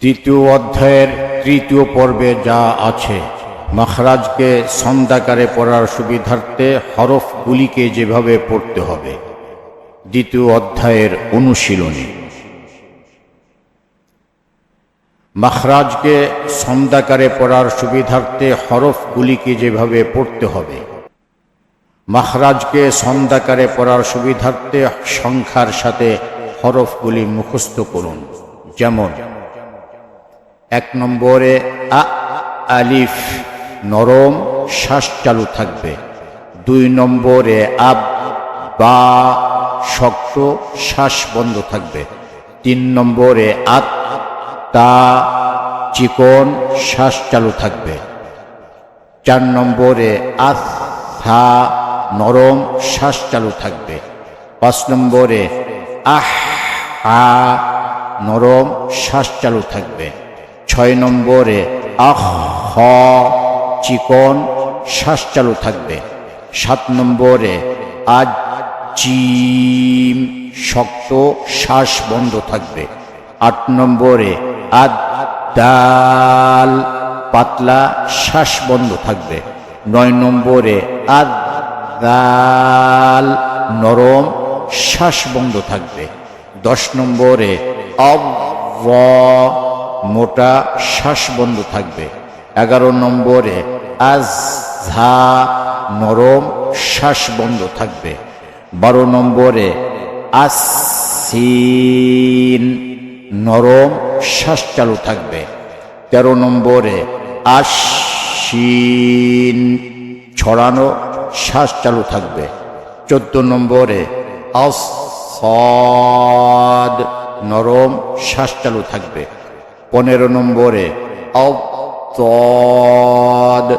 দ্বিতীয় অধ্যায়ের তৃতীয় পর্বে যা আছে, মাখরাজকে সন্দাকারে পড়ার সুবিধার্থে হরফগুলিকে যেভাবে পড়তে হবে। দ্বিতীয় অধ্যায়ের অনুশীলনী। মাখরাজকে সন্দাকারে পড়ার সুবিধার্থে হরফগুলিকে যেভাবে পড়তে হবে, মাখরাজকে সন্দাকারে পড়ার সুবিধার্থে সংখ্যার সাথে হরফগুলি মুখস্থ করুন। যেমন এক নম্বরে, আ, আলিফ, নরম, শ্বাস চালু থাকবে। দুই নম্বরে, আব, বা, শক্ত, শ্বাস বন্ধ থাকবে। তিন নম্বরে, আত, তা, চিকন, শ্বাস চালু থাকবে। চার নম্বরে, আস থা নরম, শ্বাস চালু থাকবে। পাঁচ নম্বরে, আহ আ নরম, শ্বাস চালু থাকবে। ছয় নম্বরে, আহ, হ, চিকন, শ্বাস চালু থাকবে। সাত নম্বরে, আজ চিম, শক্ত, শ্বাস বন্ধ থাকবে। আট নম্বরে আদ দাল পাতলা, শ্বাস বন্ধ থাকবে। নয় নম্বরে আদ দাল নরম, শ্বাস বন্ধ থাকবে। দশ নম্বরে অব মোটা শ্বাস বন্ধ থাকবে। এগারো নম্বরে আজ ঝা নরম শ্বাস বন্ধ থাকবে। বারো নম্বরে আসিন নরম শ্বাস চালু থাকবে। তেরো নম্বরে আশিন ছড়ানো শ্বাস চালু থাকবে। চোদ্দ নম্বরে অসদ নরম শ্বাস চালু থাকবে। পনেরো নম্বরে অদ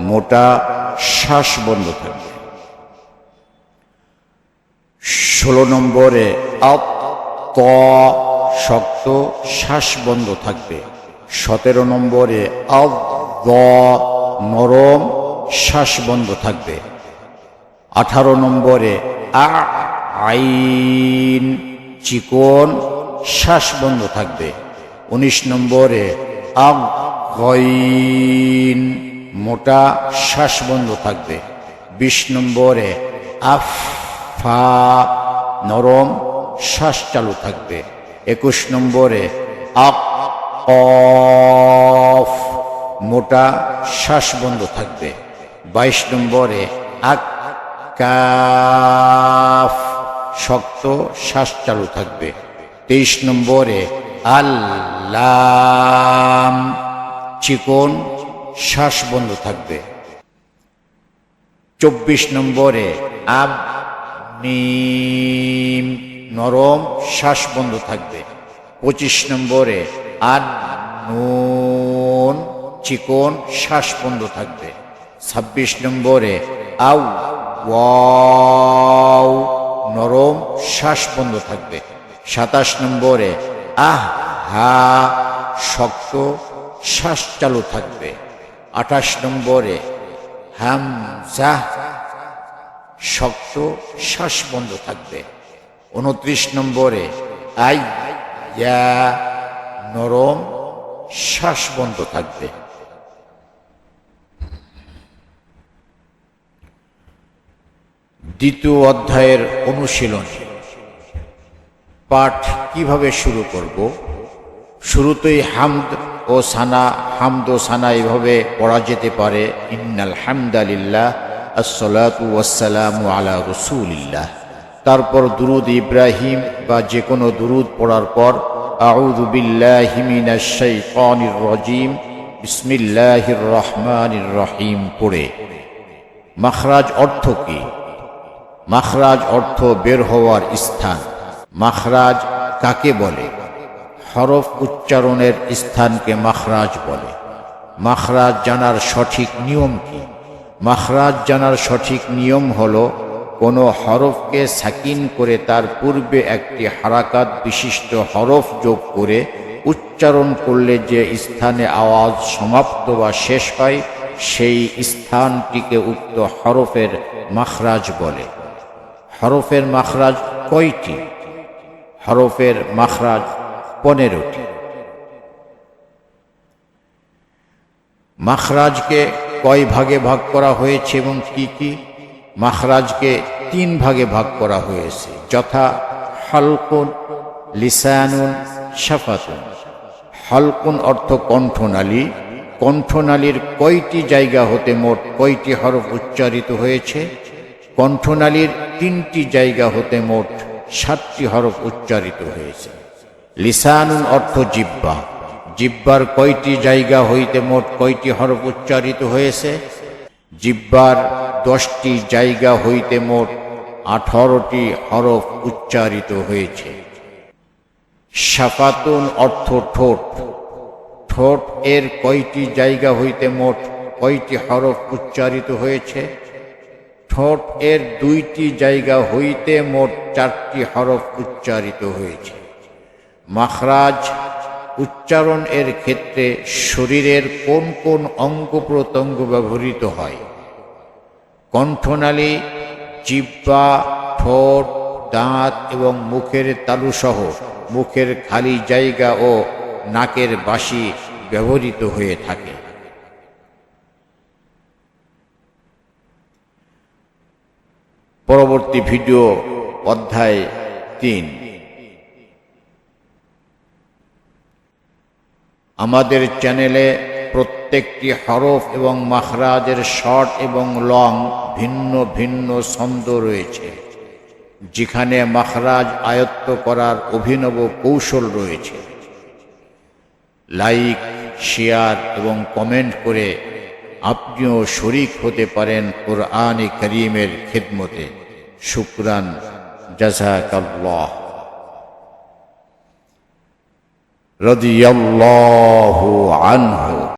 মোটা শ্বাস বন্ধ থাকবে। ষোলো নম্বরে অপ ত, শক্ত শ্বাস বন্ধ থাকবে। সতেরো নম্বরে অব নরম শ্বাস বন্ধ থাকবে। আঠারো নম্বরে, আ, আইন, চিকন শ্বাস বন্ধ থাকবে। উনিশ নম্বরে আগ মোটা শ্বাস বন্ধ থাকবে। বিশ নম্বরে আফ নরম শ্বাস চালু থাকবে। একুশ নম্বরে আপ অফ মোটা শ্বাস বন্ধ থাকবে। বাইশ নম্বরে আক কাফ শক্ত শ্বাস চালু থাকবে। তেইশ নম্বরে আল্লাম। চিকন শ্বাস বন্ধ থাকবে। চব্বিশ নম্বরে আব, নিম, নরম শ্বাস বন্ধ থাকবে। পঁচিশ নম্বরে আদ, নুন, চিকন শ্বাস বন্ধ থাকবে। ছাব্বিশ নম্বরে আউ, ওয়াও, নরম শ্বাস বন্ধ থাকবে। সাতাশ নম্বরে আহ, হা, শক্ত, শ্বাস চালু থাকবে। আঠাশ নম্বরে হামজা শক্ত, শ্বাস বন্ধ থাকবে। উনত্রিশ নম্বরে, আই, ইয়া, নরম, শ্বাস বন্ধ থাকবে। দ্বিতীয় অধ্যায়ের অনুশীলন। পাঠ কীভাবে শুরু করব? শুরুতেই হামদ ও সানা, হামদ ও সানা এভাবে পড়া যেতে পারে। ইন্নাল হামদালিল্লাহ ওয়াসসালামু আলা রসুলিল্লাহ। তারপর দুরুদ ইব্রাহিম বা যে কোনো দুরুদ পড়ার পর, আউযু বিল্লাহি মিনাশ শাইতানির রাজিম, বিসমিল্লাহির রহমানির রহিম পড়ে। মাখরাজ অর্থ কি? মাখরাজ অর্থ বের হওয়ার স্থান। মাখরাজ কাকে বলে? হরফ উচ্চারণের স্থানকে মাখরাজ বলে। মাখরাজ জানার সঠিক নিয়ম কি? মাখরাজ জানার সঠিক নিয়ম হল, কোনো হরফকে সাকিন করে তার পূর্বে একটি হারাকাত বিশিষ্ট হরফ যোগ করে উচ্চারণ করলে যে স্থানে আওয়াজ সমাপ্ত বা শেষ হয়, সেই স্থানটিকে উক্ত হরফের মাখরাজ বলে। হরফের মাখরাজ কয়টি? হরফের মাখরাজ পনেরোটি। মাখরাজকে কয় ভাগে ভাগ করা হয়েছে এবং কি কি? মাখরাজকে তিন ভাগে ভাগ করা হয়েছে। যথা হালকুন, লিসানুন, শাফাতুন। হালকুন অর্থ কণ্ঠনালী। কণ্ঠনালীর কয়টি জায়গা হতে মোট কয়টি হরফ উচ্চারিত হয়েছে? কণ্ঠনালীর তিনটি জায়গা হতে মোট সাতটি হরফ উচ্চারিত হয়েছে। লিসানুন অর্থ জিব্বা। জিব্বার কয়টি জায়গা হইতে মোট কয়টি হরফ উচ্চারিত হয়েছে? জিব্বার দশটি জায়গা হইতে মোট আঠারোটি হরফ উচ্চারিত হয়েছে। সাফাতুন অর্থ ঠোঁট। ঠোঁট এর কয়টি জায়গা হইতে মোট কয়টি হরফ উচ্চারিত হয়েছে? ঠোঁট এর দুইটি জায়গা হইতে মোট চারটি হরফ উচ্চারিত হয়েছে। মাখরাজ উচ্চারণ এর ক্ষেত্রে শরীরের কোন কোন অঙ্গ প্রত্যঙ্গ ব্যবহৃত হয়? কণ্ঠনালী, জিব্বা, ঠোঁট, দাঁত এবং মুখের তালুসহ মুখের খালি জায়গা ও নাকের বাসি ব্যবহৃত হয়ে থাকে। পরবর্তী ভিডিও, অধ্যায় তিন। আমাদের চ্যানেলে প্রত্যেকটি হরফ এবং মাখরাজের শর্ট এবং লং ভিন্ন ভিন্ন ছন্দ রয়েছে, যেখানে মাখরাজ আয়ত্ত করার অভিনব কৌশল রয়েছে। লাইক, শেয়ার এবং কমেন্ট করে আপনিও শরিক হতে পারেন কোরআন করিমের খেদমতে শুক্রান জাজাকাল্লাহ رضي الله عنه